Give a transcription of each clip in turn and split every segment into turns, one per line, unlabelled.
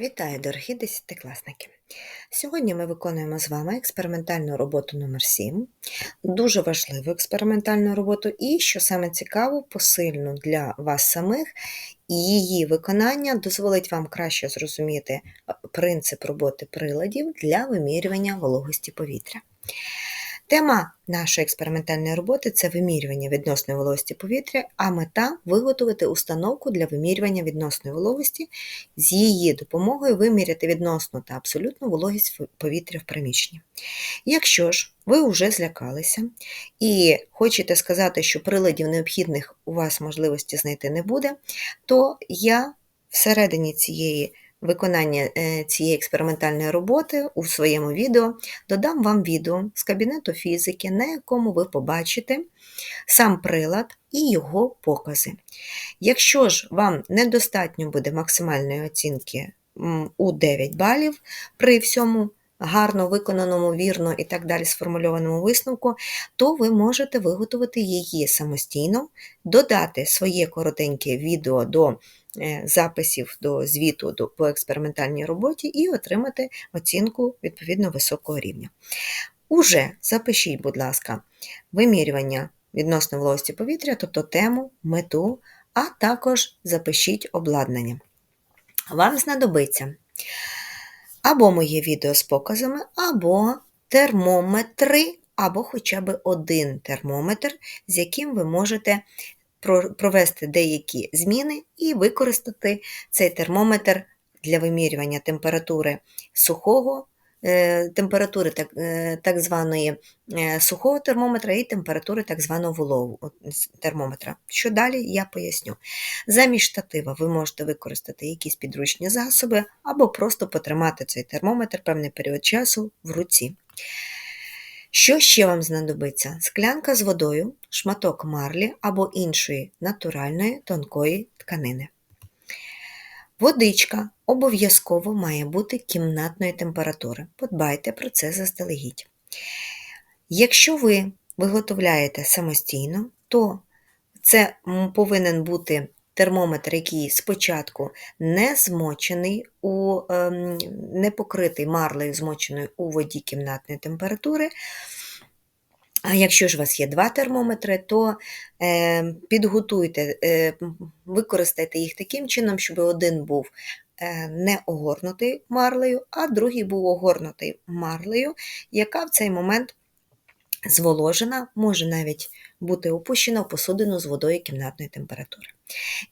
Вітаю, дорогі десятикласники! Сьогодні ми виконуємо з вами експериментальну роботу номер 7 дуже важливу експериментальну роботу і, що саме цікаво, посильну для вас самих, і її виконання дозволить вам краще зрозуміти принцип роботи приладів для вимірювання вологості повітря. Тема нашої експериментальної роботи це вимірювання відносної вологості повітря, а мета виготовити установку для вимірювання відносної вологості, з її допомогою виміряти відносну та абсолютну вологість повітря в приміщенні. Якщо ж ви вже злякалися і хочете сказати, що приладів необхідних у вас можливості знайти не буде, то я всередині цієї виконання е, цієї експериментальної роботи у своєму відео додам вам відео з кабінету фізики, на якому ви побачите сам прилад і його покази. Якщо ж вам недостатньо буде максимальної оцінки у 9 балів при всьому гарно виконаному, вірно і так далі сформульованому висновку, то ви можете виготовити її самостійно, додати своє коротеньке відео до Е, записів до звіту по експериментальній роботі і отримати оцінку відповідно високого рівня. Уже запишіть, будь ласка, вимірювання відносно вологості повітря, тобто тему, мету, а також запишіть обладнання. Вам знадобиться або моє відео з показами, або термометри, або хоча б один термометр, з яким ви можете провести деякі зміни і використати цей термометр для вимірювання температури сухого, температури так е, так званої е, сухого термометра і температури так званого вологого термометра. Що далі, я поясню. Замість штатива ви можете використати якісь підручні засоби або просто потримати цей термометр певний період часу в руці. Що ще вам знадобиться? Склянка з водою, шматок марлі або іншої натуральної тонкої тканини. Водичка обов'язково має бути кімнатної температури. Подбайте про це заздалегідь. Якщо ви виготовляєте самостійно, то це повинен бути термометр, який спочатку не змочений, у, ем, не покритий марлею, змоченою у воді кімнатної температури. А якщо ж у вас є два термометри, то е, підготуйте, е, використайте їх таким чином, щоб один був не огорнутий марлею, а другий був огорнутий марлею, яка в цей момент зволожена, може навіть бути опущена в посудину з водою кімнатної температури.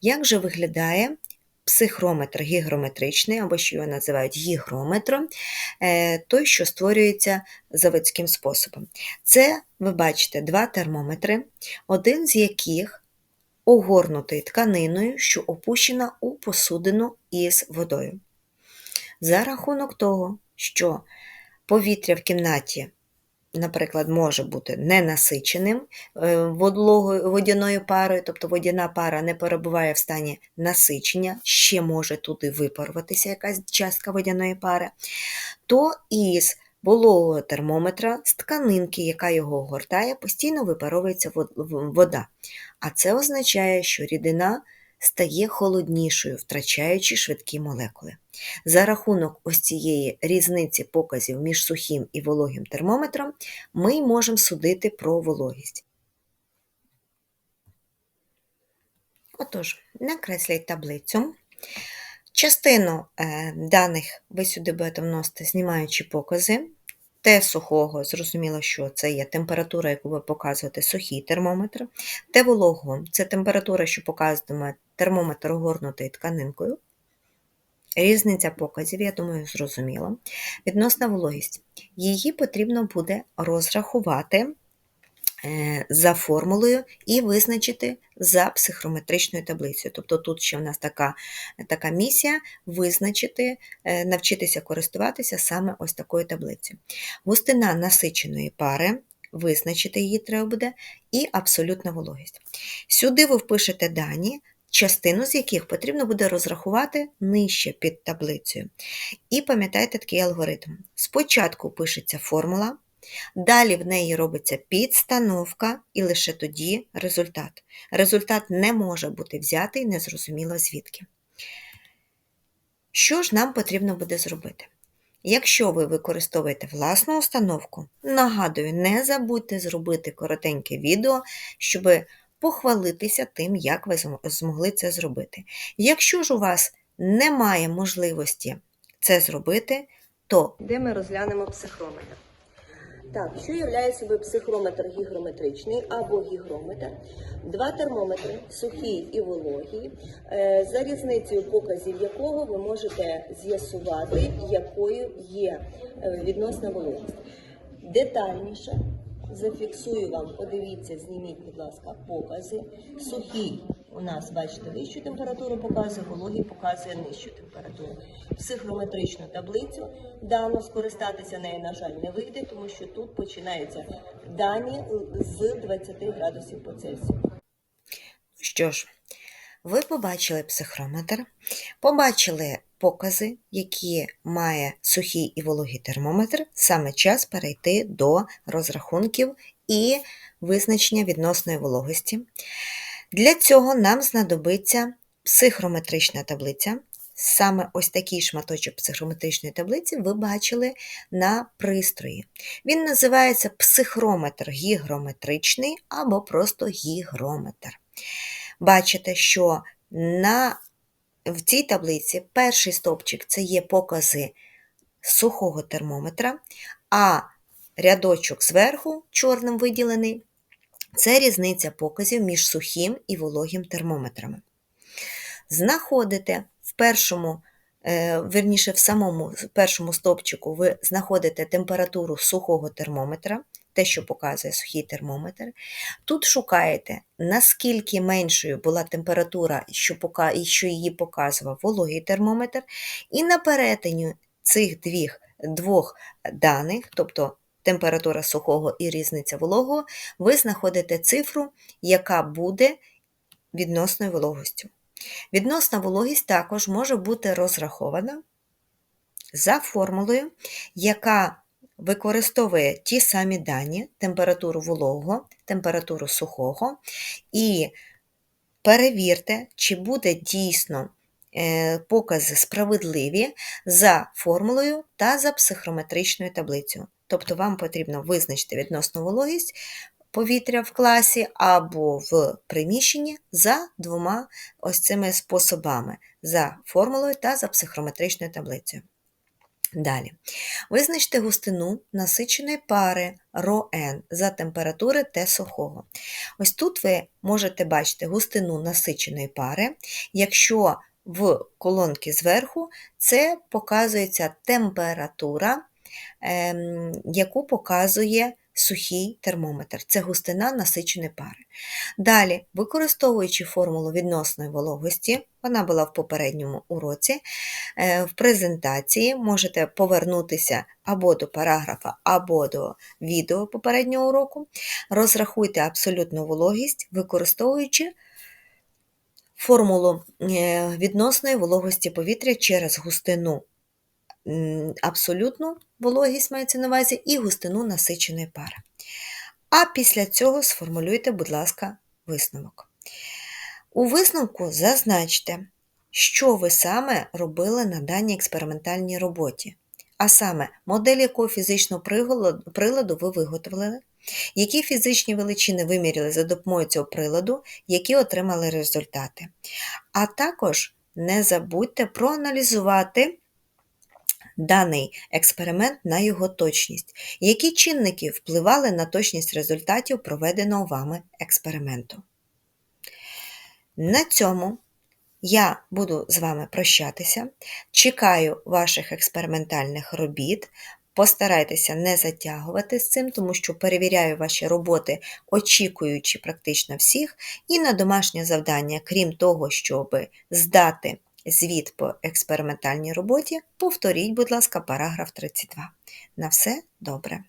Як же виглядає психрометр гігрометричний, або що його називають гігрометром, е, той, що створюється заводським способом? Це, ви бачите, два термометри, один з яких огорнутий тканиною, що опущена у посудину із водою. За рахунок того, що повітря в кімнаті наприклад, може бути ненасиченим е, водяною парою, тобто водяна пара не перебуває в стані насичення, ще може туди випаруватися якась частка водяної пари, то із вологого термометра з тканинки, яка його огортає, постійно випаровується вода. А це означає, що рідина стає холоднішою, втрачаючи швидкі молекули. За рахунок ось цієї різниці показів між сухим і вологим термометром ми можемо судити про вологість. Отож, накресліть таблицю. Частину е, даних ви сюди будете вносити, знімаючи покази. Т сухого, зрозуміло, що це є температура, яку ви показуєте сухий термометр. Т вологого це температура, що показуватиме термометр огорнутий тканинкою. Різниця показів, я думаю, зрозуміла. Відносна вологість. Її потрібно буде розрахувати за формулою і визначити за психрометричною таблицею. Тобто тут ще в нас така така місія визначити, е, навчитися користуватися саме ось такою таблицею. Густина насиченої пари. Визначити її треба буде, і абсолютна вологість. Сюди ви впишете дані частину з яких потрібно буде розрахувати нижче під таблицею. І пам'ятайте такий алгоритм. Спочатку пишеться формула, далі в неї робиться підстановка, і лише тоді результат. Результат не може бути взятий незрозуміло звідки. Що ж нам потрібно буде зробити? Якщо ви використовуєте власну установку, нагадую, не забудьте зробити коротеньке відео, щоб похвалитися тим, як ви змогли це зробити. Якщо ж у вас немає можливості це зробити, то
де ми розглянемо психрометр. Так, що являє собою психрометр гігрометричний або гігрометр? Два термометри, сухий і вологий, е, за різницею показів якого ви можете з'ясувати, якою є е, відносна вологість. Детальніше зафіксую вам, подивіться, зніміть, будь ласка, покази. Сухий у нас, бачите, вищу температуру показує, вологий показує нижчу температуру. Психрометричну таблицю дану скористатися нею, на жаль, не вийде, тому що тут починаються дані з 20 градусів по Цельсію.
що ж, ви побачили психрометр, побачили покази, які має сухий і вологий термометр, саме час перейти до розрахунків і визначення відносної вологості. Для цього нам знадобиться психрометрична таблиця. Саме ось такий шматочок психрометричної таблиці ви бачили на пристрої. Він називається психрометр гігрометричний або просто гігрометр. Бачите, що на, в цій таблиці перший стовпчик це є покази сухого термометра, а рядочок зверху, чорним виділений, це різниця показів між сухим і вологим термометрами. Знаходите в першому, е, верніше, в самому першому стовпчику ви знаходите температуру сухого термометра, те, що показує сухий термометр. Тут шукаєте, наскільки меншою була температура, що її показував вологий термометр, і на перетині цих двох, двох даних, тобто температура сухого і різниця вологого, ви знаходите цифру, яка буде відносною вологостю. Відносна вологість також може бути розрахована за формулою, яка використовує ті самі дані, температуру вологого, температуру сухого, і перевірте, чи буде дійсно е, покази справедливі за формулою та за психрометричною таблицею. Тобто вам потрібно визначити відносну вологість повітря в класі або в приміщенні за двома ось цими способами: за формулою та за психрометричною таблицею. Далі. Визначте густину насиченої пари РОН за температури Т сухого. Ось тут ви можете бачити густину насиченої пари, якщо в колонки зверху це показується температура, ем, яку показує сухий термометр це густина насиченої пари. Далі, використовуючи формулу відносної вологості, вона була в попередньому уроці, е, в презентації можете повернутися або до параграфа, або до відео попереднього уроку, розрахуйте абсолютну вологість, використовуючи формулу е, відносної вологості повітря через густину абсолютну вологість мається на увазі і густину насиченої пари. А після цього сформулюйте, будь ласка, висновок. У висновку зазначте, що ви саме робили на даній експериментальній роботі. А саме, модель якого фізичного приладу ви виготовили, які фізичні величини виміряли за допомогою цього приладу, які отримали результати. А також не забудьте проаналізувати даний експеримент на його точність, які чинники впливали на точність результатів проведеного вами експерименту. На цьому я буду з вами прощатися. Чекаю ваших експериментальних робіт. Постарайтеся не затягувати з цим, тому що перевіряю ваші роботи, очікуючи практично всіх, і на домашнє завдання, крім того, щоб здати звіт по експериментальній роботі, повторіть, будь ласка, параграф 32. На все добре.